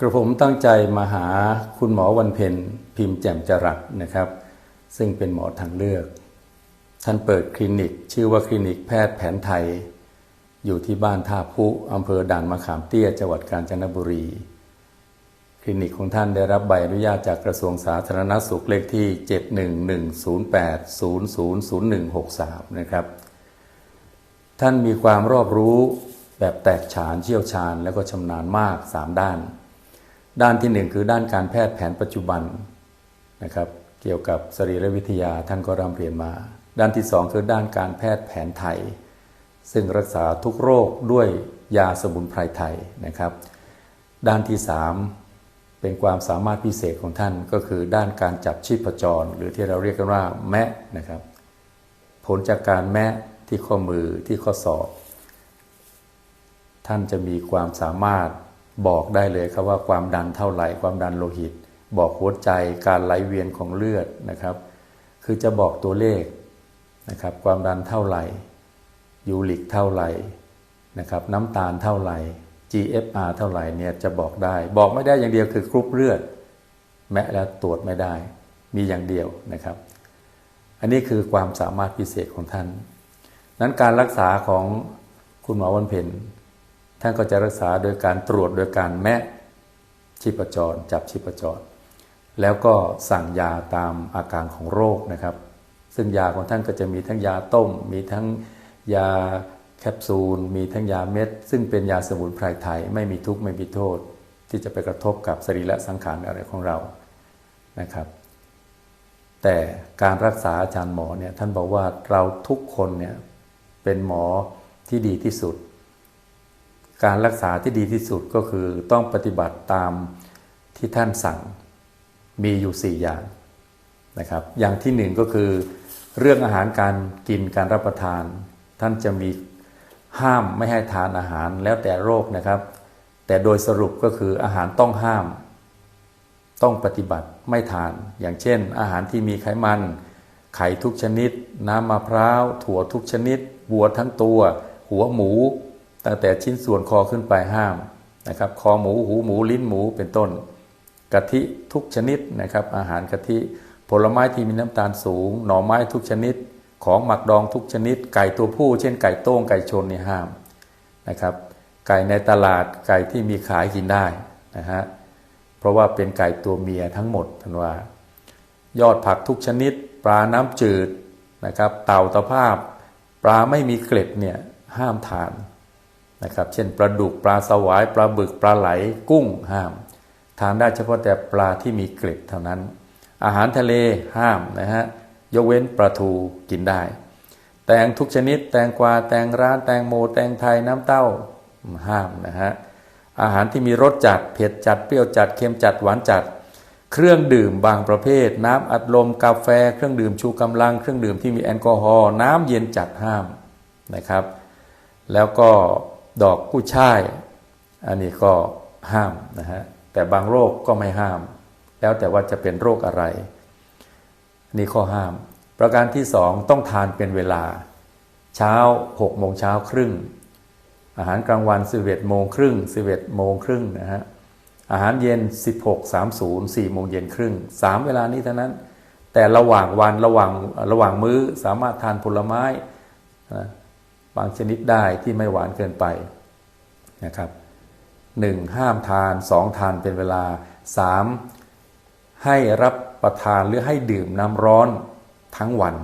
กระผมตั้งใจมาหาคุณหมอวันเพ็ญพิมพ์แจ่มจรัสนะครับ ซึ่งเป็นหมอทางเลือก ท่านเปิดคลินิก ชื่อว่าคลินิกแพทย์แผนไทย อยู่ที่บ้านท่าพุอำเภอด่านมะขามเตี้ยจังหวัดกาญจนบุรี คลินิกของท่านได้รับใบอนุญาตจากกระทรวงสาธารณสุขเลขที่ 71108000163 นะครับ ท่านมีความรอบรู้แบบแตกฉานเชี่ยวชาญแล้วก็ชำนาญมาก 3 ด้าน ด้านที่หนึ่งคือด้านการแพทย์แผนปัจจุบันนะครับเกี่ยวกับสรีรวิทยาท่านก็ร่ำเรียนมา ด้านที่สองคือด้านการแพทย์แผนไทย ซึ่งรักษาทุกโรคด้วยยาสมุนไพรไทยนะครับ ด้านที่สามเป็นความสามารถพิเศษของท่านก็คือด้านการจับชีพจร หรือที่เราเรียกกันว่าแมะนะครับ ผลจากการแมะที่ข้อมือที่ข้อศอกท่านจะมีความสามารถ บอกได้เลยครับว่าความดันเท่าไหร่ความดันโลหิต บอกหัวใจการไหลเวียนของเลือดนะครับ คือจะบอกตัวเลขนะครับ ความดันเท่าไหร่ ยูริกเท่าไหร่นะครับ น้ำตาลเท่าไหร่ GFR เท่าไหร่เนี่ยจะบอกได้ บอกไม่ได้อย่างเดียวคือกรุ๊ปเลือด แม้แล้วตรวจไม่ได้ มีอย่างเดียวนะครับ อันนี้คือความสามารถพิเศษของท่าน นั้นการรักษาของคุณหมอวันเพ็ญ ท่านก็จะรักษาโดยการตรวจโดยการแมะชีพจร จับชีพจร แล้วก็สั่งยาตามอาการของโรคนะครับ ซึ่งยาของท่านก็จะมีทั้งยาต้ม มีทั้งยาแคปซูล มีทั้งยาเม็ด ซึ่งเป็นยาสมุนไพรไทยไม่มีทุกข์ไม่มีโทษ ที่จะไปกระทบกับสรีระสังขารอะไรของเรานะครับแต่การรักษาอาจารย์หมอเนี่ยท่านบอกว่าเราทุกคนเนี่ยเป็นหมอที่ดีที่สุด การรักษาที่ดีที่สุดก็คือต้องปฏิบัติตามที่ท่านสั่งมีอยู่ 4 อย่างนะครับ อย่างที่หนึ่งก็คือ เรื่องอาหารการกินการรับประทาน ท่านจะมีห้ามไม่ให้ทานอาหารแล้วแต่โรคนะครับ แต่โดยสรุปก็คืออาหารต้องห้าม ต้องปฏิบัติไม่ทาน อย่างเช่น อาหารที่มีไขมัน ไข่ทุกชนิด น้ำมะพร้าว ถั่วทุกชนิด บัวทั้งตัว หัวหมู ตั้งแต่ชิ้นส่วนคอขึ้นไปห้ามนะครับ คอหมูหูหมูลิ้นหมูเป็นต้นกะทิทุกชนิดนะครับ อาหารกะทิผลไม้ที่มีน้ำตาลสูง หน่อไม้ทุกชนิด ของหมักดองทุกชนิด ไก่ตัวผู้ เช่นไก่โต้งไก่ชนนี่ห้ามนะครับ ไก่ในตลาดไก่ที่มีขายกินได้นะฮะเพราะว่าเป็นไก่ตัวเมียทั้งหมดท่านว่า ยอดผักทุกชนิด ปลาน้ำจืดนะครับ เต่าตะภาพ ปลาไม่มีเกล็ดเนี่ยห้ามทาน นะครับ เช่นปลาดุกปลาสวายปลาบึกปลาไหลกุ้งห้าม ทานได้เฉพาะแต่ปลาที่มีเกล็ดเท่านั้น อาหารทะเลห้ามนะฮะยกเว้นปลาทูกินได้ แตงทุกชนิด แตงกวาแตงร้านแตงโมแตงไทยน้ำเต้าห้ามนะฮะอาหารที่มีรสจัดเผ็ดจัดเปรี้ยวจัดเค็มจัดหวานจัด เครื่องดื่มบางประเภท น้ำอัดลมกาแฟ เครื่องดื่มชูกำลัง เครื่องดื่มที่มีแอลกอฮอล์น้ำเย็นจัดห้ามนะครับ แล้วก็ ดอกกุ้ยช่าย อันนี้ก็ห้ามนะฮะแต่บางโรคก็ไม่ห้าม แล้วแต่ว่าจะเป็นโรคอะไร นี่ข้อห้าม ประการที่สองต้องทานเป็นเวลา เช้า6โมงเช้าครึ่ง อาหารกลางวัน11โมงครึ่ง11โมงครึ่งนะฮะอาหารเย็น 16 30 4โมงเย็นครึ่ง 3 เวลานี้เท่านั้น แต่ระหว่างวันระหว่างระหว่างมื้อสามารถทานผลไม้นะ บางชนิดได้ที่ไม่หวานเกินไปนะครับหนึ่งห้ามทานสองทานเป็นเวลาสามให้รับประทานหรือให้ดื่มน้ำร้อนทั้งวัน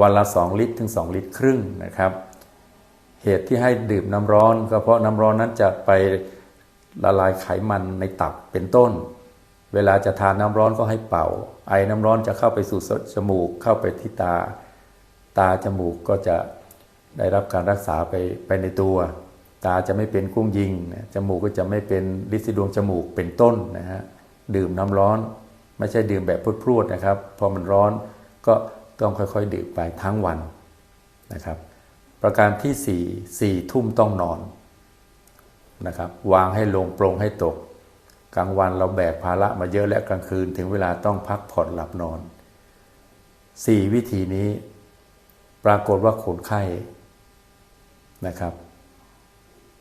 วันละสองลิตรถึงสองลิตรครึ่งนะครับ เหตุที่ให้ดื่มน้ำร้อนก็เพราะน้ำร้อนนั้นจะไปละลายไขมันในตับเป็นต้น เวลาจะทานน้ำร้อนก็ให้เป่า ไอ้น้ำร้อนจะเข้าไปสู่จมูกเข้าไปที่ตา ตาจมูกก็จะ ได้รับการรักษาไปไปในตัว ตาจะไม่เป็นกุ้งยิงจมูกก็จะไม่เป็นลิซิดวงจมูกเป็นต้นนะฮะดื่มน้ำร้อน ไม่ใช่ดื่มแบบพรวดๆนะครับ พอมันร้อนก็ต้องค่อยๆ ดื่มไปทั้งวันนะครับ ประการที่สี่สี่ทุ่มต้องนอนนะครับวางให้ลงโปรงให้ตก กลางวันเราแบกภาระมาเยอะและกลางคืนถึงเวลาต้องพักผ่อนหลับนอนสี่วิธีนี้ ปรากฏว่าคนไข้ นะครับ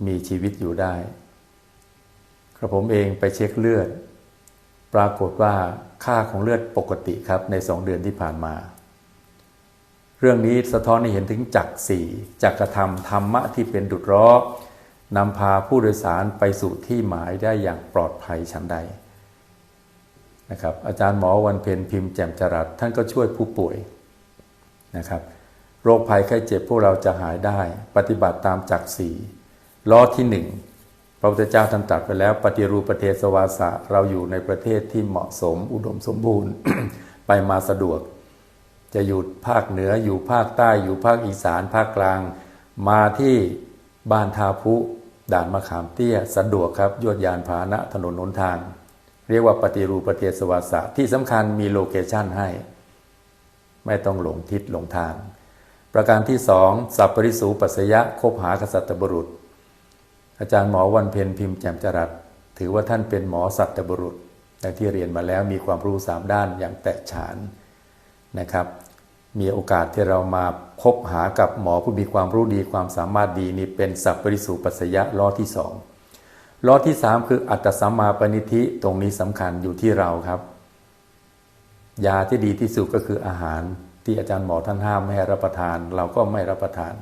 มีชีวิตอยู่ได้กระผมเองไปเช็คเลือด ปรากฏว่าค่าของเลือดปกติครับในสองเดือนที่ผ่านมา เรื่องนี้สะท้อนให้เห็นถึงจักสี่จักกระทำธรรมะที่เป็นดุจร้อนำพาผู้โดยสารไปสู่ที่หมายได้อย่างปลอดภัยชั้นใดนะครับอาจารย์หมอวันเพ็ญพิมพ์แจ่มจรัสท่านก็ช่วยผู้ป่วยนะครับ โรคภัยไข้เจ็บพวกเราจะหายได้ ปฏิบัติตามจักสีล้อที่หนึ่งพระพุทธเจ้าท่านตรัสไปแล้ว ปฏิรูปประเทศสวาสะเราอยู่ในประเทศที่เหมาะสมอุดมสมบูรณ์ ไปมาสะดวก จะอยู่ภาคเหนืออยู่ภาคใต้อยู่ภาคอีสานภาคกลาง มาที่บ้านทาพุด่านมะขามเตี้ยสะดวกครับยวดยานพาหนะถนนหนทาง เรียกว่าปฏิรูปประเทศสวาสะที่สำคัญมีโลเคชั่นให้ ไม่ต้องหลงทิศหลงทาง ประการที่สองสัพปริสูปัสยะคบหากษัตริย์บุรุษ อาจารย์หมอวันเพ็ญพิมพ์แจ่มจรัสถือว่าท่านเป็นหมอสัตว์บุรุษดังที่เรียนมาแล้วมีความรู้สามด้านอย่างแตกฉานนะครับ มีโอกาสที่เรามาพบหากับหมอผู้มีความรู้ดีความสามารถดีนี่เป็นสัพปริสูปัสยะล้อที่สองล้อที่สามคืออัตตสัมมาปณิธิตรงนี้สำคัญอยู่ที่เราครับ ยาที่ดีที่สุดก็คืออาหาร ที่อาจารย์หมอท่านห้ามไม่ให้รับประทาน เราก็ไม่รับประทาน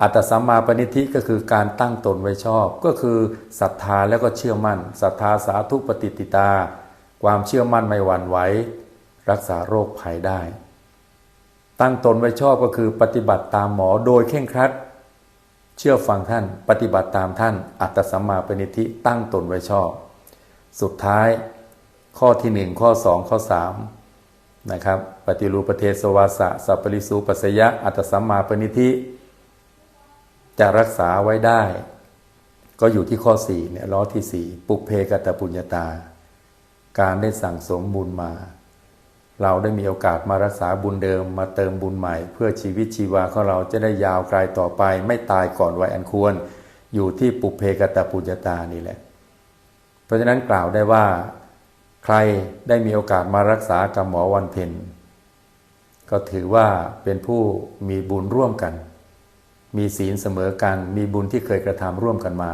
อัตสัมมาปณิธิก็คือการตั้งตนไว้ชอบ ก็คือศรัทธาแล้วก็เชื่อมั่นศรัทธาสาธุปฏิติตา ความเชื่อมั่นไม่หวั่นไหวรักษาโรคภัยได้ ตั้งตนไว้ชอบก็คือปฏิบัติตามหมอโดยเข่งครัด เชื่อฟังท่าน ปฏิบัติตามท่าน อัตตสัมมาปณิธิตั้งตนไว้ชอบ สุดท้ายข้อที่หนึ่งข้อสองข้อสาม นะครับปฏิรูปรเทศสวาสะสัพปริสูปัสยะ อัตสัมมาปณิธิ จะรักษาไว้ได้ ก็อยู่ที่ข้อสี่เนี่ยล้อที่สี่ปุเพกตปุญญาตา การได้สั่งสมบุญมา เราได้มีโอกาสมารักษาบุญเดิมมาเติมบุญใหม่ เพื่อชีวิตชีวาของเราจะได้ยาวไกลต่อไป ไม่ตายก่อนวัยอันควร อยู่ที่ปุเพกตปุญญาตานี่แหละ เพราะฉะนั้นกล่าวได้ว่า ใครได้มีโอกาสมารักษากับหมอวันเพ็ญก็ถือว่าเป็นผู้มีบุญร่วมกัน มีศีลเสมอกัน มีบุญที่เคยกระทำร่วมกันมา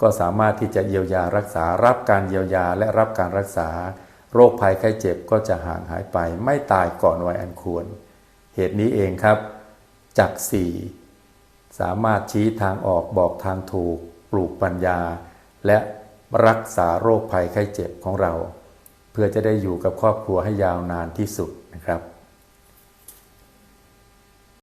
ก็สามารถที่จะเยียวยารักษารับการเยียวยาและรับการรักษา โรคภัยไข้เจ็บก็จะห่างหายไป ไม่ตายก่อนวัยอันควร เหตุนี้เองครับจักสี่สามารถชี้ทางออกบอกทางถูก ปลูกปัญญา และรักษาโรคภัยไข้เจ็บของเรา เพื่อจะได้อยู่กับครอบครัวให้ยาวนานที่สุดนะครับ